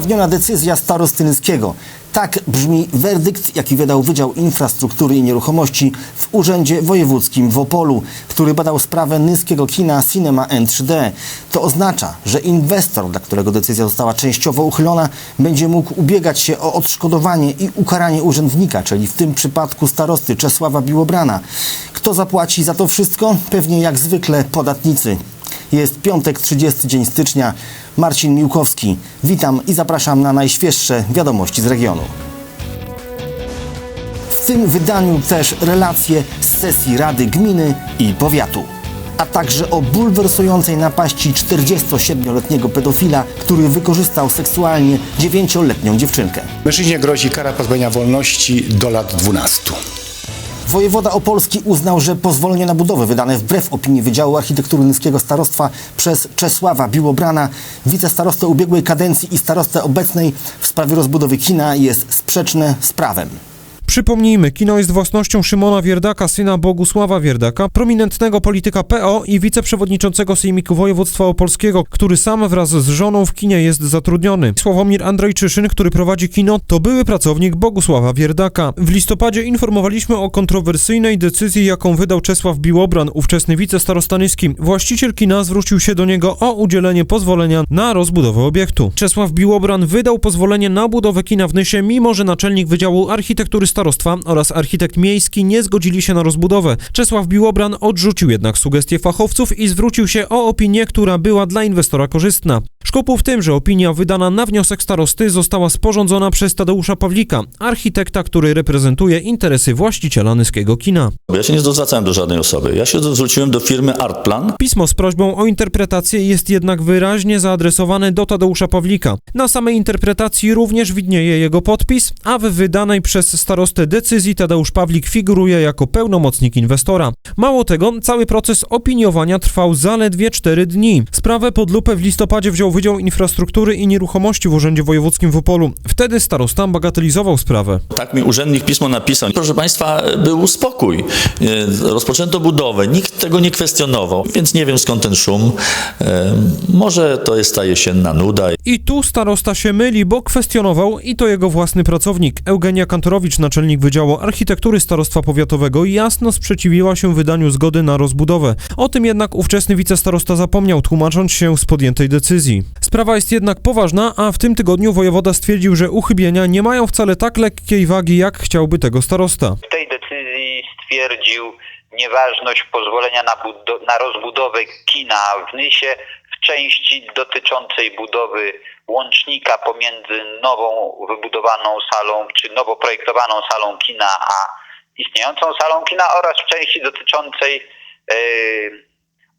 Nieuprawniona decyzja starosty Nyskiego. Tak brzmi werdykt, jaki wydał Wydział Infrastruktury i Nieruchomości w Urzędzie Wojewódzkim w Opolu, który badał sprawę nyskiego kina Cinema N3D. To oznacza, że inwestor, dla którego decyzja została częściowo uchylona, będzie mógł ubiegać się o odszkodowanie i ukaranie urzędnika, czyli w tym przypadku starosty Czesława Biłobrana. Kto zapłaci za to wszystko? Pewnie jak zwykle podatnicy. Jest piątek, 30 dzień stycznia. Marcin Miłkowski. Witam i zapraszam na najświeższe wiadomości z regionu. W tym wydaniu też relacje z sesji Rady Gminy i Powiatu. A także o bulwersującej napaści 47-letniego pedofila, który wykorzystał seksualnie 9-letnią dziewczynkę. Mężczyźnie grozi kara pozbawienia wolności do lat 12. Wojewoda Opolski uznał, że pozwolenie na budowę wydane wbrew opinii Wydziału Architektury Nyskiego Starostwa przez Czesława Biłobrana, wicestarostę ubiegłej kadencji i starostę obecnej w sprawie rozbudowy kina jest sprzeczne z prawem. Przypomnijmy, kino jest własnością Szymona Wierdaka, syna Bogusława Wierdaka, prominentnego polityka PO i wiceprzewodniczącego Sejmiku Województwa Opolskiego, który sam wraz z żoną w kinie jest zatrudniony. Sławomir Andrzejczyszyn, który prowadzi kino, to były pracownik Bogusława Wierdaka. W listopadzie informowaliśmy o kontrowersyjnej decyzji, jaką wydał Czesław Biłobran, ówczesny wicestarosta Nyski. Właściciel kina zwrócił się do niego o udzielenie pozwolenia na rozbudowę obiektu. Czesław Biłobran wydał pozwolenie na budowę kina w Nysie, mimo że naczelnik Wydziału Architektury Starostwa oraz architekt miejski nie zgodzili się na rozbudowę. Czesław Biłobran odrzucił jednak sugestie fachowców i zwrócił się o opinię, która była dla inwestora korzystna. Szkopuł w tym, że opinia wydana na wniosek starosty została sporządzona przez Tadeusza Pawlika, architekta, który reprezentuje interesy właściciela nyskiego kina. Ja się nie zwracałem do żadnej osoby. Ja się zwróciłem do firmy Artplan. Pismo z prośbą o interpretację jest jednak wyraźnie zaadresowane do Tadeusza Pawlika. Na samej interpretacji również widnieje jego podpis, a w wydanej przez starostę decyzji Tadeusz Pawlik figuruje jako pełnomocnik inwestora. Mało tego, cały proces opiniowania trwał zaledwie 4 dni. Sprawę pod lupę w listopadzie wziął Wydział Infrastruktury i Nieruchomości w Urzędzie Wojewódzkim w Opolu. Wtedy starosta bagatelizował sprawę. Tak mi urzędnik pismo napisał. Proszę Państwa, był spokój. E, Rozpoczęto budowę. Nikt tego nie kwestionował, więc nie wiem skąd ten szum. E, Może to jest ta jesienna nuda. I tu starosta się myli, bo kwestionował i to jego własny pracownik. Eugenia Kantorowicz, naczelnik Wydziału Architektury Starostwa Powiatowego, jasno sprzeciwiła się wydaniu zgody na rozbudowę. O tym jednak ówczesny wicestarosta zapomniał, tłumacząc się z podjętej decyzji. Sprawa jest jednak poważna, a w tym tygodniu wojewoda stwierdził, że uchybienia nie mają wcale tak lekkiej wagi, jak chciałby tego starosta. w tej decyzji stwierdził nieważność pozwolenia na, na rozbudowę kina w Nysie w części dotyczącej budowy łącznika pomiędzy nową wybudowaną salą, czy nowo projektowaną salą kina, a istniejącą salą kina oraz w części dotyczącej e,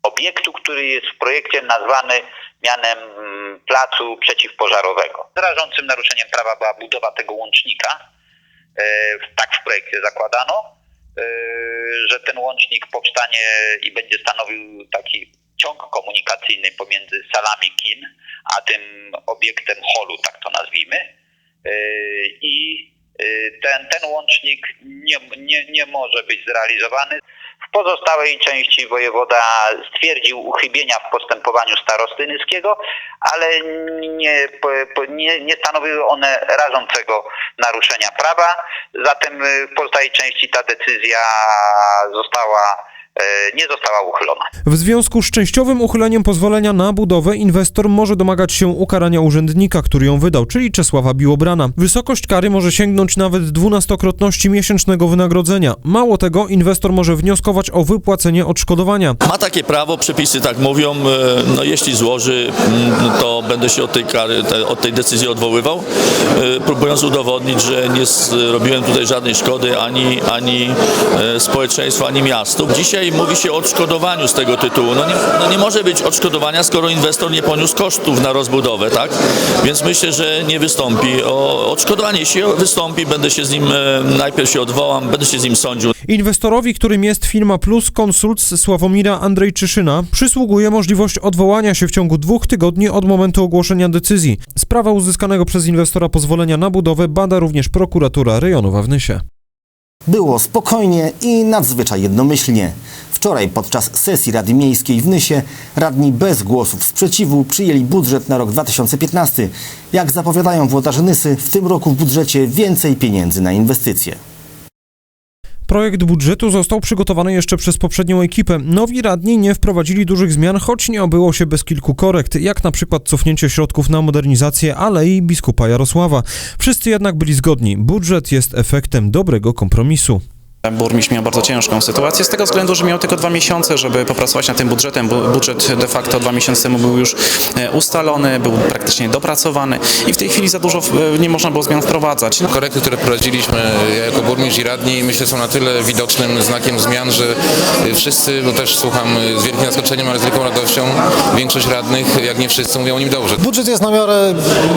obiektu, który jest w projekcie nazwany mianem mm, placu przeciwpożarowego. Rażącym naruszeniem prawa była budowa tego łącznika. E, tak w projekcie zakładano, e, że ten łącznik powstanie i będzie stanowił taki ciąg komunikacyjny pomiędzy salami kin, a tym obiektem holu, tak to nazwijmy. E, I ten, ten łącznik nie, nie, nie może być zrealizowany. W pozostałej części wojewoda stwierdził uchybienia w postępowaniu starosty Nyskiego, ale nie, nie, nie stanowiły one rażącego naruszenia prawa. Zatem y, w pozostałej części ta decyzja została, nie została uchylona. W związku z częściowym uchyleniem pozwolenia na budowę inwestor może domagać się ukarania urzędnika, który ją wydał, czyli Czesława Biłobrana. Wysokość kary może sięgnąć nawet dwunastokrotności miesięcznego wynagrodzenia. Mało tego, inwestor może wnioskować o wypłacenie odszkodowania. Ma takie prawo, przepisy tak mówią. e, No, jeśli złoży, mm, to będę się od tej, kary, od tej decyzji odwoływał, e, próbując udowodnić, że nie zrobiłem tutaj żadnej szkody ani, ani e, społeczeństwu, ani miastu. Dzisiaj mówi się o odszkodowaniu z tego tytułu. No nie, no nie może być odszkodowania, skoro inwestor nie poniósł kosztów na rozbudowę, tak? Więc myślę, że nie wystąpi o odszkodowanie. Jeśli wystąpi, będę się z nim, e, najpierw się odwołam, będę się z nim sądził. Inwestorowi, którym jest firma Plus Consults Sławomira Andrzejczyszyna, przysługuje możliwość odwołania się w ciągu dwóch tygodni od momentu ogłoszenia decyzji. Sprawa uzyskanego przez inwestora pozwolenia na budowę bada również prokuratura rejonowa w. Było spokojnie i nadzwyczaj jednomyślnie. Wczoraj podczas sesji Rady Miejskiej w Nysie radni bez głosów sprzeciwu przyjęli budżet na rok 2015. Jak zapowiadają włodarze Nysy, w tym roku w budżecie więcej pieniędzy na inwestycje. Projekt budżetu został przygotowany jeszcze przez poprzednią ekipę. Nowi radni nie wprowadzili dużych zmian, choć nie obyło się bez kilku korekt, jak na przykład cofnięcie środków na modernizację Alei biskupa Jarosława. Wszyscy jednak byli zgodni. Budżet jest efektem dobrego kompromisu. Burmistrz miał bardzo ciężką sytuację z tego względu, że miał tylko dwa miesiące, żeby popracować nad tym budżetem. Bu- Budżet de facto dwa miesiące temu był już e, ustalony, był praktycznie dopracowany i w tej chwili za dużo e, nie można było zmian wprowadzać. No, Korekty, które wprowadziliśmy ja jako burmistrz i radni, myślę, są na tyle widocznym znakiem zmian, że wszyscy, bo też słucham z wielkim zaskoczeniem, ale z wielką radością, większość radnych, jak nie wszyscy, mówią o nim dobrze. Budżet jest na miarę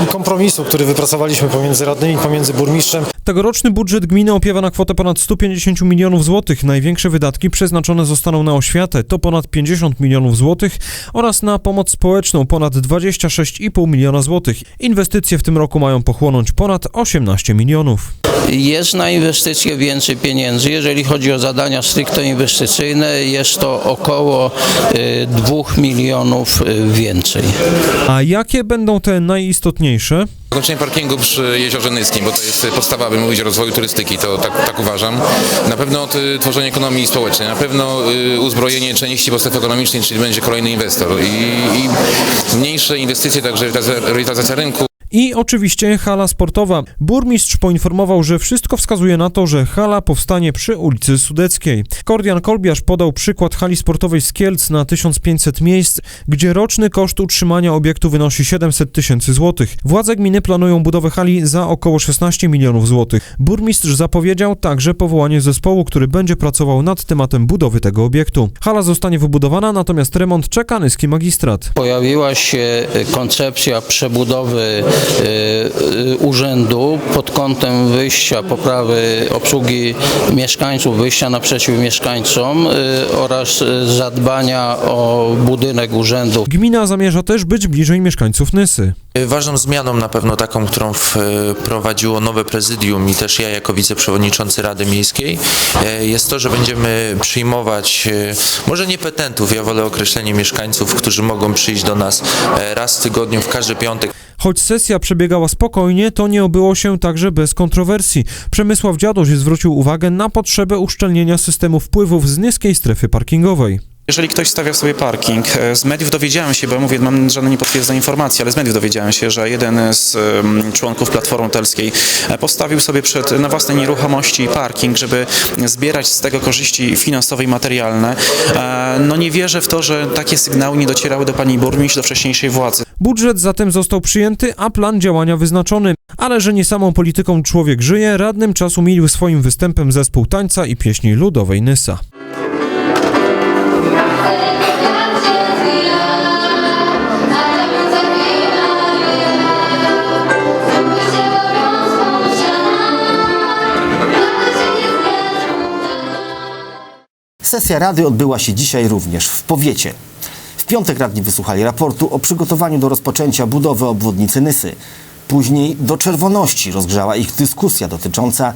kompromisu, który wypracowaliśmy pomiędzy radnymi, pomiędzy burmistrzem. Tegoroczny budżet gminy opiewa na kwotę ponad 150 milionów złotych. Największe wydatki przeznaczone zostaną na oświatę, to ponad 50 milionów złotych oraz na pomoc społeczną ponad 26,5 miliona złotych. Inwestycje w tym roku mają pochłonąć ponad 18 milionów. Jest na inwestycje więcej pieniędzy. Jeżeli chodzi o zadania stricte inwestycyjne, jest to około y, 2 milionów y, więcej. A jakie będą te najistotniejsze? Zakończenie parkingu przy Jeziorze Nyskim, bo to jest podstawa, by mówić o rozwoju turystyki, to tak, tak uważam. Na pewno tworzenie ekonomii społecznej, na pewno y, uzbrojenie części po strefie ekonomicznej, czyli będzie kolejny inwestor i, i mniejsze inwestycje, także rewitalizacja rynku. I oczywiście hala sportowa. Burmistrz poinformował, że wszystko wskazuje na to, że hala powstanie przy ulicy Sudeckiej. Kordian Kolbiarz podał przykład hali sportowej z Kielc na 1500 miejsc, gdzie roczny koszt utrzymania obiektu wynosi 700 tysięcy złotych. Władze gminy planują budowę hali za około 16 milionów złotych. Burmistrz zapowiedział także powołanie zespołu, który będzie pracował nad tematem budowy tego obiektu. Hala zostanie wybudowana, natomiast remont czeka nyski magistrat. Pojawiła się koncepcja przebudowy urzędu pod kątem wyjścia, poprawy obsługi mieszkańców, wyjścia naprzeciw mieszkańcom y, oraz y, zadbania o budynek urzędu. Gmina zamierza też być bliżej mieszkańców Nysy. Ważną zmianą na pewno taką, którą wprowadziło nowe prezydium i też ja jako wiceprzewodniczący Rady Miejskiej jest to, że będziemy przyjmować może nie petentów, ja wolę określenie mieszkańców, którzy mogą przyjść do nas raz w tygodniu, w każdy piątek. Choć sesja przebiegała spokojnie, to nie obyło się także bez kontrowersji. Przemysław Dziadoś zwrócił uwagę na potrzebę uszczelnienia systemu wpływów z niskiej strefy parkingowej. Jeżeli ktoś stawia sobie parking, e, z mediów dowiedziałem się, bo ja mówię, mam żadne niepotwierdzone informacje, ale z mediów dowiedziałem się, że jeden z członków Platformy Obywatelskiej e, postawił sobie przed, na własnej nieruchomości parking, żeby zbierać z tego korzyści finansowe i materialne. E, No nie wierzę w to, że takie sygnały nie docierały do pani burmistrz, do wcześniejszej władzy. Budżet zatem został przyjęty, a plan działania wyznaczony. Ale że nie samą polityką człowiek żyje, radnym czas umilił swoim występem zespół tańca i pieśni ludowej Nysa. Sesja Rady odbyła się dzisiaj również w powiecie. W piątek radni wysłuchali raportu o przygotowaniu do rozpoczęcia budowy obwodnicy Nysy. Później do czerwoności rozgrzała ich dyskusja dotycząca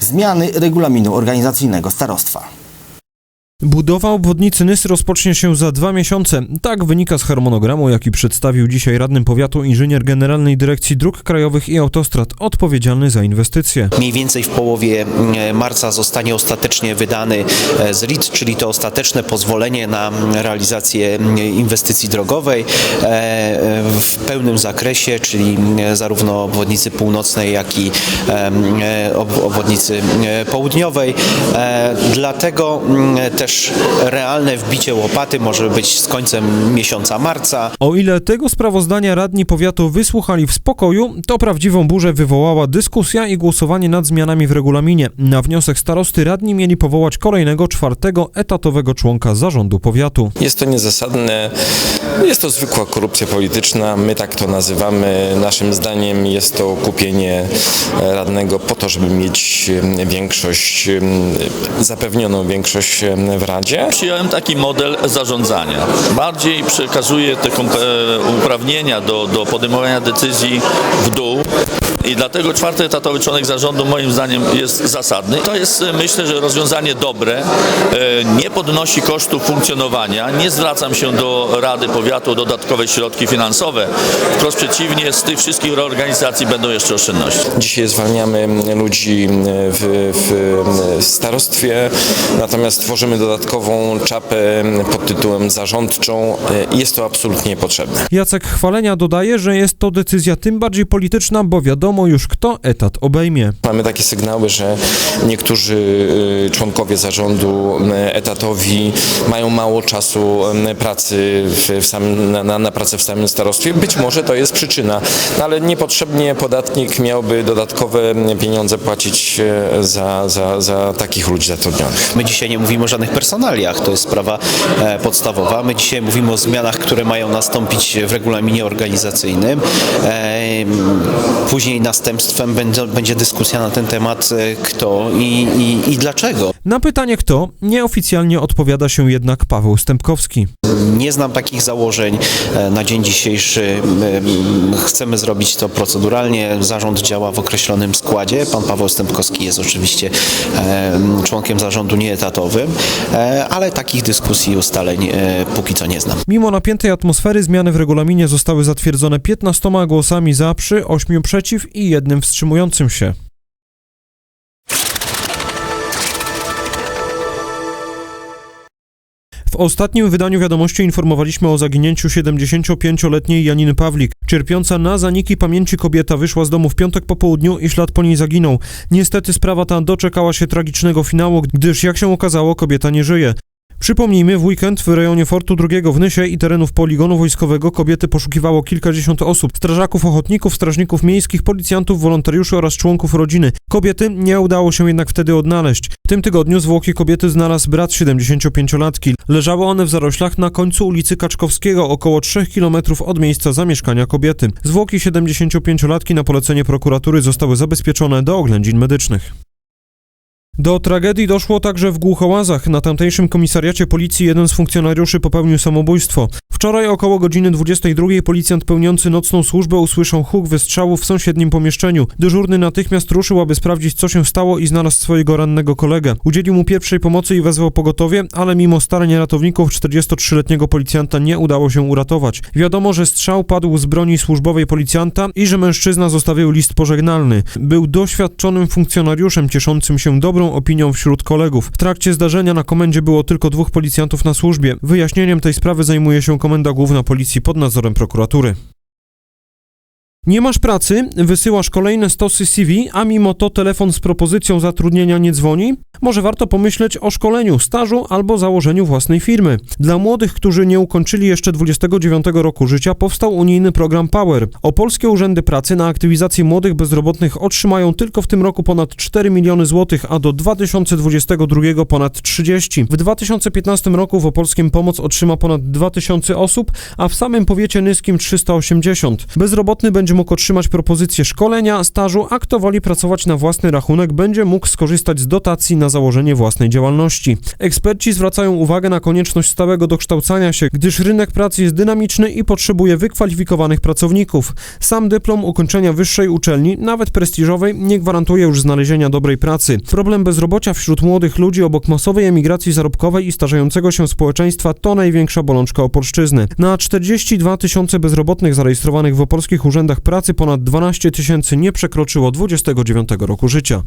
zmiany regulaminu organizacyjnego starostwa. Budowa obwodnicy Nysy rozpocznie się za dwa miesiące. Tak wynika z harmonogramu, jaki przedstawił dzisiaj radnym powiatu inżynier Generalnej Dyrekcji Dróg Krajowych i Autostrad odpowiedzialny za inwestycje. Mniej więcej w połowie e, marca zostanie ostatecznie wydany e, ZRID, czyli to ostateczne pozwolenie na realizację inwestycji drogowej e, w pełnym zakresie, czyli zarówno obwodnicy północnej, jak i obwodnicy południowej. Dlatego mm, też realne wbicie łopaty może być z końcem miesiąca marca. O ile tego sprawozdania radni powiatu wysłuchali w spokoju, to prawdziwą burzę wywołała dyskusja i głosowanie nad zmianami w regulaminie. Na wniosek starosty radni mieli powołać kolejnego czwartego etatowego członka zarządu powiatu. Jest to niezasadne, jest to zwykła korupcja polityczna, my tak to nazywamy. Naszym zdaniem jest to kupienie e, radnego po to, żeby mieć większość, zapewnioną większość w w Radzie. Przyjąłem taki model zarządzania. Bardziej przekazuję te kompe- uprawnienia do, do podejmowania decyzji w dół i dlatego czwarty etatowy członek zarządu moim zdaniem jest zasadny. To jest e, myślę, że rozwiązanie dobre, e, nie podnosi kosztów funkcjonowania, nie zwracam się do Rady Powiatu o dodatkowe środki finansowe. Wprost przeciwnie, z tych wszystkich reorganizacji będą jeszcze oszczędności. Dzisiaj zwalniamy ludzi w, w starostwie, natomiast tworzymy dodatkową czapę pod tytułem zarządczą i jest to absolutnie potrzebne. Jacek Chwalenia dodaje, że jest to decyzja tym bardziej polityczna, bo wiadomo już kto etat obejmie. Mamy takie sygnały, że niektórzy y, członkowie zarządu y, etatowi mają mało czasu pracy w, samym, na, na pracę w samym starostwie. Być może to jest przyczyna, no ale niepotrzebnie podatnik miałby dodatkowe pieniądze płacić za, za, za takich ludzi zatrudnionych. My dzisiaj nie mówimy o żadnych personaliach, to jest sprawa e, podstawowa. My dzisiaj mówimy o zmianach, które mają nastąpić w regulaminie organizacyjnym. E, później następstwem będzie, będzie dyskusja na ten temat, e, kto i, i, i dlaczego. Na pytanie kto, nieoficjalnie odpowiada się jednak Paweł Stępkowski. Nie znam takich założeń. E, Na dzień dzisiejszy m, chcemy zrobić to proceduralnie. Zarząd działa w określonym składzie. Pan Paweł Stępkowski jest oczywiście e, członkiem zarządu nieetatowym, e, ale takich dyskusji i ustaleń e, póki co nie znam. Mimo napiętej atmosfery zmiany w regulaminie zostały zatwierdzone 15 głosami za, przy 8 przeciw i jednym wstrzymującym się. W ostatnim wydaniu wiadomości informowaliśmy o zaginięciu 75-letniej Janiny Pawlik. Cierpiąca na zaniki pamięci kobieta wyszła z domu w piątek po południu i ślad po niej zaginął. Niestety sprawa ta doczekała się tragicznego finału, gdyż jak się okazało kobieta nie żyje. Przypomnijmy, w weekend w rejonie Fortu II w Nysie i terenów poligonu wojskowego kobiety poszukiwało kilkadziesiąt osób, strażaków, ochotników, strażników miejskich, policjantów, wolontariuszy oraz członków rodziny. Kobiety nie udało się jednak wtedy odnaleźć. W tym tygodniu zwłoki kobiety znalazł brat 75-latki. Leżały one w zaroślach na końcu ulicy Kaczkowskiego, około 3 km od miejsca zamieszkania kobiety. Zwłoki 75-latki na polecenie prokuratury zostały zabezpieczone do oględzin medycznych. Do tragedii doszło także w Głuchołazach. Na tamtejszym komisariacie policji jeden z funkcjonariuszy popełnił samobójstwo. Wczoraj około godziny 22 policjant pełniący nocną służbę usłyszał huk wystrzału w sąsiednim pomieszczeniu. Dyżurny natychmiast ruszył, aby sprawdzić co się stało i znalazł swojego rannego kolegę. Udzielił mu pierwszej pomocy i wezwał pogotowie, ale mimo starań ratowników 43-letniego policjanta nie udało się uratować. Wiadomo, że strzał padł z broni służbowej policjanta i że mężczyzna zostawił list pożegnalny. Był doświadczonym funkcjonariuszem cieszącym się dobrą opinią wśród kolegów. W trakcie zdarzenia na komendzie było tylko dwóch policjantów na służbie. Wyjaśnieniem tej sprawy zajmuje się Komenda Główna Policji pod nadzorem prokuratury. Nie masz pracy, wysyłasz kolejne stosy CV, a mimo to telefon z propozycją zatrudnienia nie dzwoni? Może warto pomyśleć o szkoleniu, stażu albo założeniu własnej firmy. Dla młodych, którzy nie ukończyli jeszcze 29 roku życia, powstał unijny program Power. Opolskie urzędy pracy na aktywizację młodych bezrobotnych otrzymają tylko w tym roku ponad 4 miliony złotych, a do 2022 ponad 30. W 2015 roku w Opolskiem pomoc otrzyma ponad 2000 osób, a w samym powiecie nyskim 380. Bezrobotny będzie mógł otrzymać propozycję szkolenia, stażu, a kto woli pracować na własny rachunek, będzie mógł skorzystać z dotacji na założenie własnej działalności. Eksperci zwracają uwagę na konieczność stałego dokształcania się, gdyż rynek pracy jest dynamiczny i potrzebuje wykwalifikowanych pracowników. Sam dyplom ukończenia wyższej uczelni, nawet prestiżowej, nie gwarantuje już znalezienia dobrej pracy. Problem bezrobocia wśród młodych ludzi obok masowej emigracji zarobkowej i starzejącego się społeczeństwa to największa bolączka Opolszczyzny. Na 42 tysiące bezrobotnych zarejestrowanych w opolskich urzędach pracy ponad 12 tysięcy nie przekroczyło 29 roku życia.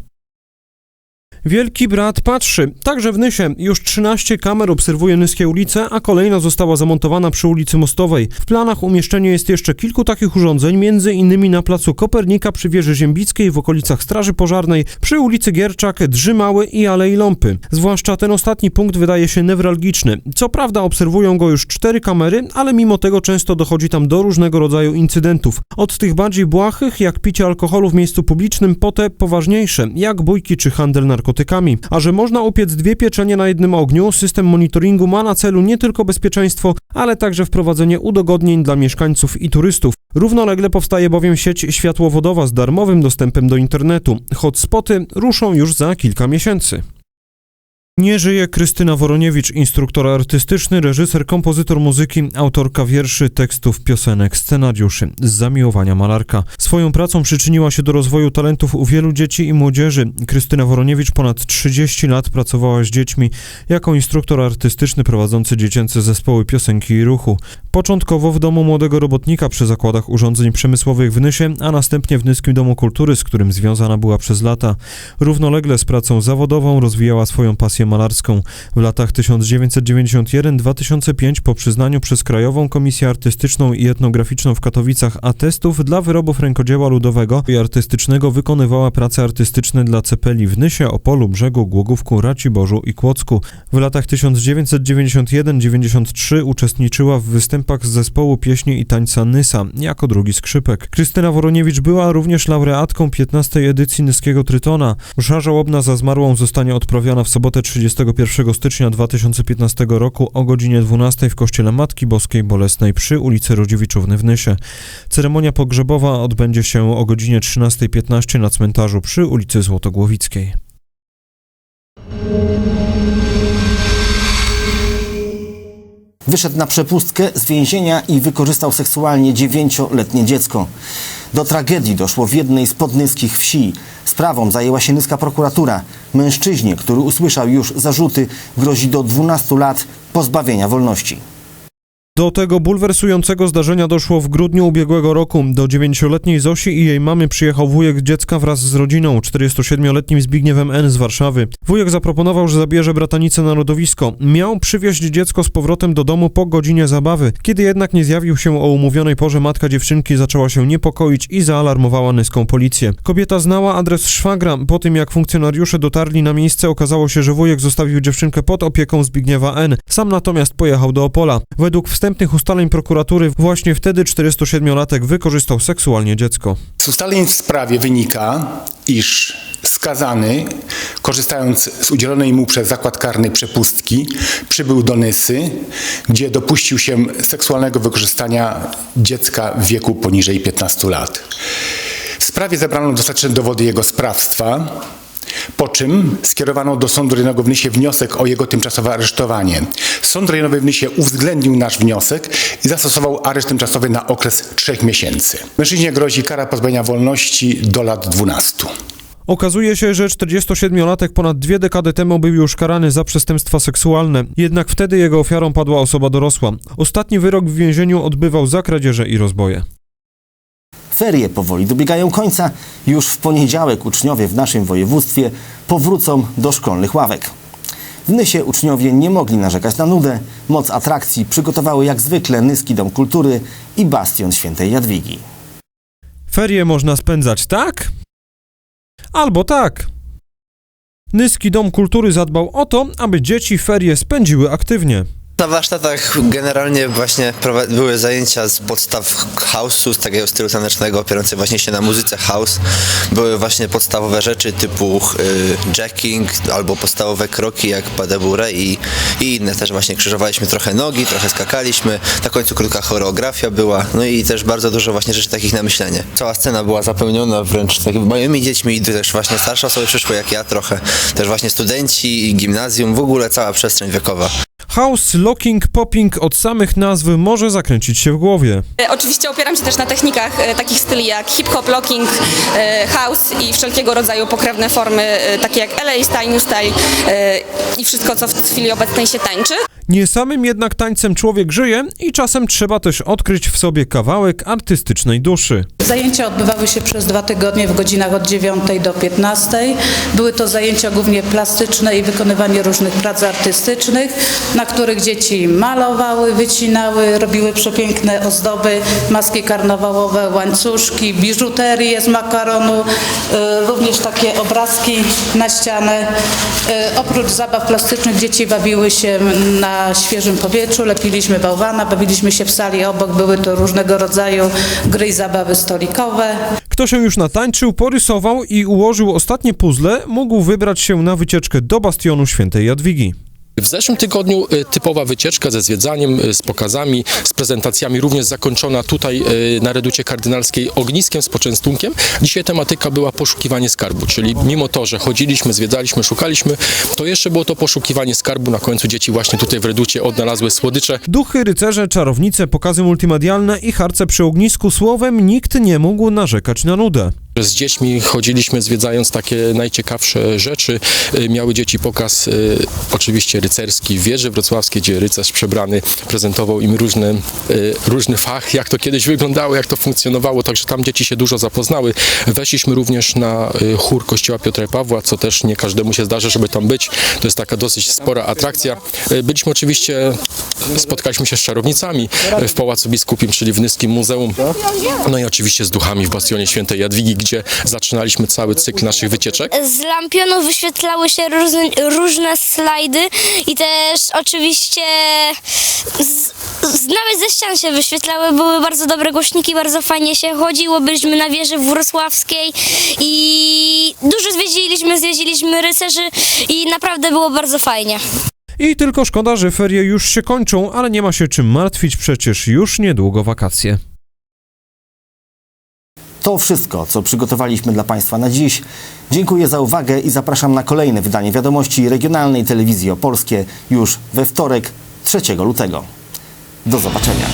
Wielki brat patrzy. Także w Nysie już 13 kamer obserwuje nyskie ulice, a kolejna została zamontowana przy ulicy Mostowej. W planach umieszczenie jest jeszcze kilku takich urządzeń, między innymi na placu Kopernika przy wieży Ziembickiej w okolicach Straży Pożarnej, przy ulicy Gierczak, Drzymały i Alei Ląpy. Zwłaszcza ten ostatni punkt wydaje się newralgiczny. Co prawda obserwują go już cztery kamery, ale mimo tego często dochodzi tam do różnego rodzaju incydentów. Od tych bardziej błahych, jak picie alkoholu w miejscu publicznym, po te poważniejsze, jak bójki czy handel narkotykami. A że można upiec dwie pieczenie na jednym ogniu, system monitoringu ma na celu nie tylko bezpieczeństwo, ale także wprowadzenie udogodnień dla mieszkańców i turystów. Równolegle powstaje bowiem sieć światłowodowa z darmowym dostępem do internetu. Hotspoty ruszą już za kilka miesięcy. Nie żyje Krystyna Woroniewicz, instruktor artystyczny, reżyser, kompozytor muzyki, autorka wierszy, tekstów, piosenek, scenariuszy. Z zamiłowania malarka. Swoją pracą przyczyniła się do rozwoju talentów u wielu dzieci i młodzieży. Krystyna Woroniewicz ponad 30 lat pracowała z dziećmi jako instruktor artystyczny prowadzący dziecięce zespoły piosenki i ruchu. Początkowo w Domu Młodego Robotnika przy zakładach urządzeń przemysłowych w Nysie, a następnie w Nyskim Domu Kultury, z którym związana była przez lata. Równolegle z pracą zawodową rozwijała swoją pasję malarską. W latach 1991-2005 po przyznaniu przez Krajową Komisję Artystyczną i Etnograficzną w Katowicach atestów dla wyrobów rękodzieła ludowego i artystycznego wykonywała prace artystyczne dla cepeli w Nysie, Opolu, Brzegu, Głogówku, Raciborzu i Kłodzku. W latach 1991-93 uczestniczyła w występach z zespołu pieśni i tańca Nysa jako drugi skrzypek. Krystyna Woroniewicz była również laureatką 15. edycji Nyskiego Trytona. Msza żałobna za zmarłą zostanie odprawiona w sobotę 31 stycznia 2015 roku o godzinie 12 w Kościele Matki Boskiej Bolesnej przy ulicy Rodziewiczówny w Nysie. Ceremonia pogrzebowa odbędzie się o godzinie 13.15 na cmentarzu przy ulicy Złotogłowickiej. Wyszedł na przepustkę z więzienia i wykorzystał seksualnie dziewięcioletnie dziecko. Do tragedii doszło w jednej z podnyskich wsi. Sprawą zajęła się nyska prokuratura. Mężczyźnie, który usłyszał już zarzuty, grozi do 12 lat pozbawienia wolności. Do tego bulwersującego zdarzenia doszło w grudniu ubiegłego roku. Do dziewięcioletniej Zosi i jej mamy przyjechał wujek dziecka wraz z rodziną, 47-letnim Zbigniewem N. z Warszawy. Wujek zaproponował, że zabierze bratanicę na lodowisko. Miał przywieźć dziecko z powrotem do domu po godzinie zabawy. Kiedy jednak nie zjawił się o umówionej porze, matka dziewczynki zaczęła się niepokoić i zaalarmowała nyską policję. Kobieta znała adres szwagra. Po tym jak funkcjonariusze dotarli na miejsce, okazało się, że wujek zostawił dziewczynkę pod opieką Zbigniewa N. Sam natomiast pojechał do Opola. Według wstępnych ustaleń prokuratury właśnie wtedy 47-latek wykorzystał seksualnie dziecko. Z ustaleń w sprawie wynika, iż skazany, korzystając z udzielonej mu przez zakład karny przepustki, przybył do Nysy, gdzie dopuścił się seksualnego wykorzystania dziecka w wieku poniżej 15 lat. W sprawie zebrano dostateczne dowody jego sprawstwa, po czym skierowano do Sądu Rejonowego w Nysie wniosek o jego tymczasowe aresztowanie. Sąd Rejonowy w Nysie uwzględnił nasz wniosek i zastosował areszt tymczasowy na okres trzech miesięcy. Mężczyźnie grozi kara pozbawienia wolności do lat 12. Okazuje się, że 47-latek ponad dwie dekady temu był już karany za przestępstwa seksualne, jednak wtedy jego ofiarą padła osoba dorosła. Ostatni wyrok w więzieniu odbywał za kradzieże i rozboje. Ferie powoli dobiegają końca. Już w poniedziałek uczniowie w naszym województwie powrócą do szkolnych ławek. W Nysie uczniowie nie mogli narzekać na nudę. Moc atrakcji przygotowały jak zwykle Nyski Dom Kultury i Bastion Świętej Jadwigi. Ferie można spędzać tak? Albo tak. Nyski Dom Kultury zadbał o to, aby dzieci ferie spędziły aktywnie. Na warsztatach generalnie właśnie były zajęcia z podstaw house'u, z takiego stylu tanecznego opierające właśnie się na muzyce house. Były właśnie podstawowe rzeczy typu y, jacking albo podstawowe kroki jak padebure i, i inne też właśnie krzyżowaliśmy trochę nogi, trochę skakaliśmy. Na końcu krótka choreografia była, no i też bardzo dużo właśnie rzeczy takich na myślenie. Cała scena była zapełniona wręcz takimi moimi dziećmi i też właśnie starsze osoby przyszły jak ja trochę. Też właśnie studenci gimnazjum, w ogóle cała przestrzeń wiekowa. House, locking, popping od samych nazw może zakręcić się w głowie. E, Oczywiście opieram się też na technikach e, takich styli jak hip-hop, locking, e, house i wszelkiego rodzaju pokrewne formy, e, takie jak LA Style, New Style e, i wszystko, co w chwili obecnej się tańczy. Nie samym jednak tańcem człowiek żyje i czasem trzeba też odkryć w sobie kawałek artystycznej duszy. Zajęcia odbywały się przez dwa tygodnie w godzinach od 9 do 15. Były to zajęcia głównie plastyczne i wykonywanie różnych prac artystycznych, na których dzieci malowały, wycinały, robiły przepiękne ozdoby, maski karnawałowe, łańcuszki, biżuterię z makaronu, y, również takie obrazki na ścianę. Y, Oprócz zabaw plastycznych dzieci bawiły się na świeżym powietrzu, lepiliśmy bałwana, bawiliśmy się w sali obok, były to różnego rodzaju gry i zabawy stolikowe. Kto się już natańczył, porysował i ułożył ostatnie puzzle, mógł wybrać się na wycieczkę do bastionu świętej Jadwigi. W zeszłym tygodniu y, typowa wycieczka ze zwiedzaniem, y, z pokazami, z prezentacjami, również zakończona tutaj y, na Reducie Kardynalskiej ogniskiem z poczęstunkiem. Dzisiaj tematyka była poszukiwanie skarbu, czyli mimo to, że chodziliśmy, zwiedzaliśmy, szukaliśmy, to jeszcze było to poszukiwanie skarbu. Na końcu dzieci właśnie tutaj w Reducie odnalazły słodycze. Duchy, rycerze, czarownice, pokazy multimedialne i harce przy ognisku słowem nikt nie mógł narzekać na nudę. Z dziećmi chodziliśmy zwiedzając takie najciekawsze rzeczy. Y, Miały dzieci pokaz y, oczywiście rycerski w wieży wrocławskiej, gdzie rycerz przebrany prezentował im różne, y, różny fach, jak to kiedyś wyglądało, jak to funkcjonowało, także tam dzieci się dużo zapoznały. Weszliśmy również na chór kościoła Piotra i Pawła, co też nie każdemu się zdarza, żeby tam być. To jest taka dosyć spora atrakcja. Byliśmy oczywiście, spotkaliśmy się z czarownicami w Pałacu Biskupim, czyli w Nyskim Muzeum. No i oczywiście z duchami w Bastionie Świętej Jadwigi, gdzie zaczynaliśmy cały cykl naszych wycieczek. Z lampionu wyświetlały się różne, różne slajdy i też oczywiście z, z, nawet ze ścian się wyświetlały. Były bardzo dobre głośniki, bardzo fajnie się chodziło. Byliśmy na wieży wrocławskiej i dużo zwiedziliśmy, zwiedziliśmy rycerzy i naprawdę było bardzo fajnie. I tylko szkoda, że ferie już się kończą, ale nie ma się czym martwić, przecież już niedługo wakacje. To wszystko, co przygotowaliśmy dla Państwa na dziś. Dziękuję za uwagę i zapraszam na kolejne wydanie wiadomości regionalnej telewizji opolskie już we wtorek 3 lutego. Do zobaczenia.